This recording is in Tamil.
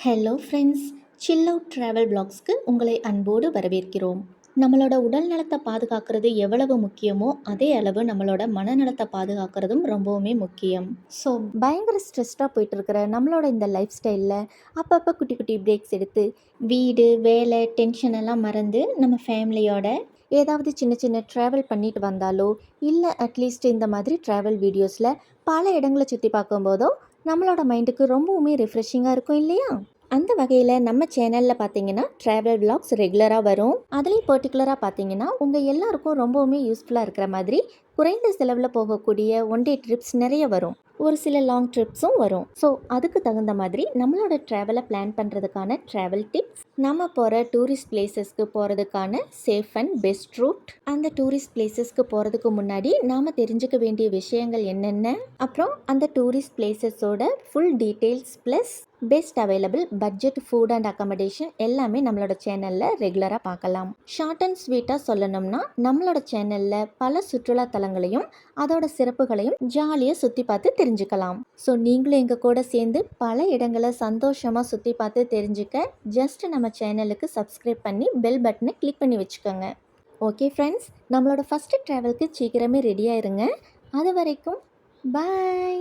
Hello friends chill out travel பிளாக்ஸ்க்கு உங்களை அன்போடு வரவேற்கிறோம். நம்மளோட உடல் நலத்தை பாதுகாக்கிறது எவ்வளவு முக்கியமோ அதே அளவு நம்மளோட மனநலத்தை பாதுகாக்கிறதும் ரொம்பவுமே முக்கியம். ஸோ பயங்கர ஸ்ட்ரெஸ்டாக போயிட்டு இருக்கிற நம்மளோட இந்த லைஃப் ஸ்டைலில் அப்பப்போ குட்டி குட்டி பிரேக்ஸ் எடுத்து வீடு வேலை டென்ஷன் எல்லாம் மறந்து நம்ம ஃபேமிலியோட ஏதாவது சின்ன சின்ன ட்ராவல் பண்ணிட்டு வந்தாலோ இல்லை அட்லீஸ்ட் இந்த மாதிரி ட்ராவல் வீடியோஸில் பல இடங்களை சுற்றி பார்க்கும்போதோ நம்மளோட மைண்டுக்கு ரொம்பவுமே ரிஃப்ரெஷிங்காக இருக்கும் இல்லையா? அந்த வகையில் நம்ம சேனலில் பார்த்தீங்கன்னா ட்ராவல் விளாக்ஸ் ரெகுலராக வரும். அதுலேயும் பர்டிகுலராக பார்த்தீங்கன்னா உங்கள் எல்லாருக்கும் ரொம்பவுமே யூஸ்ஃபுல்லாக இருக்கிற மாதிரி குறைந்த செலவில் போகக்கூடிய ஒன் டே ட்ரிப்ஸ் நிறைய வரும். ஒரு சில லாங் ட்ரிப்ஸும் வரும். ஸோ அதுக்கு தகுந்த மாதிரி நம்மளோட ட்ராவலை பிளான் பண்ணுறதுக்கான ட்ராவல் டிப்ஸ் நம்ம போகிற டூரிஸ்ட் பிளேசஸ்க்கு போகிறதுக்கான சேஃப் அண்ட் பெஸ்ட் ரூட் அந்த டூரிஸ்ட் பிளேசஸ்க்கு போகிறதுக்கு முன்னாடி நாம் தெரிஞ்சுக்க வேண்டிய விஷயங்கள் என்னென்ன? அப்புறம் அந்த tourist பிளேசஸோட full details plus best available budget food and accommodation எல்லாமே நம்மளோட சேனலில் ரெகுலராக பார்க்கலாம். ஷார்ட் அண்ட் ஸ்வீட்டாக சொல்லணும்னா நம்மளோட சேனலில் பல சுற்றுலா தலங்களையும் அதோட சிறப்புகளையும் ஜாலியாக சுற்றி பார்த்து தெரிஞ்சுக்கலாம். ஸோ நீங்களும் எங்கள் கூட சேர்ந்து பல இடங்களை சந்தோஷமாக சுற்றி பார்த்து தெரிஞ்சுக்க ஜஸ்ட் நம்ம சேனலுக்கு சப்ஸ்கிரைப் பண்ணி பெல் பட்டனை கிளிக் பண்ணி வச்சுக்கோங்க. ஓகே ஃப்ரெண்ட்ஸ் நம்மளோட ஃபஸ்ட்டு ட்ராவலுக்கு சீக்கிரமே ரெடியாக இருங்க. அது வரைக்கும் பாய்